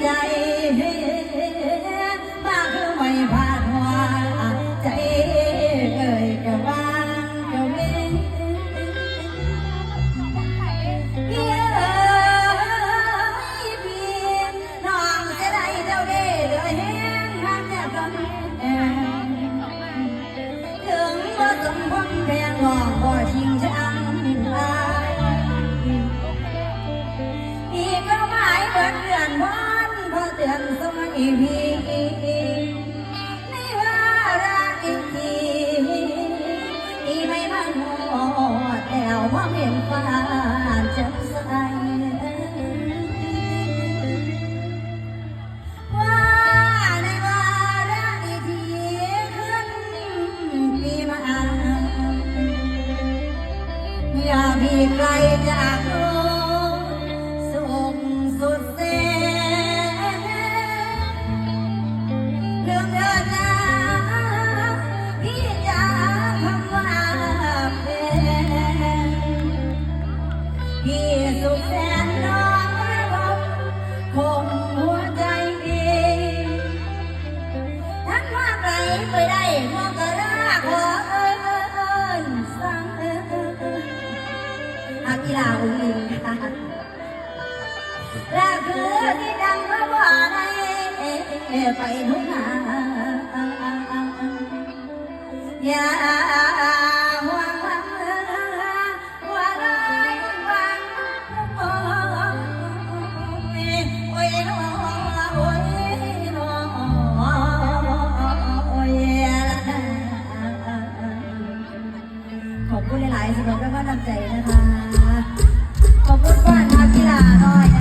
ใจมาคือไม่พาดว่าใจเอ่ยกะว่างะเว้นเอ้ยพี่น้องจะได้เจ้าเด้อเลยแห้งหักจะต้องถึงว่าสมพงแพงหล วันพอเตือนสมัยพี่ในวาระอีกทีที่ไม่มาหอดแล้วพอเห็นฟ้าจะใสว่าในวาระดีๆขึ้นปีมาอยากมีใครจาก ลากีฬาอุ้งอิงค่ะและคือที่ดังก็ว่าในไปทุกงาอย่า ขอบคุณหลายๆสำหรับแม่บ้านน้ำใจนะคะ ขอบคุณบ้านพักกีฬาหน่อย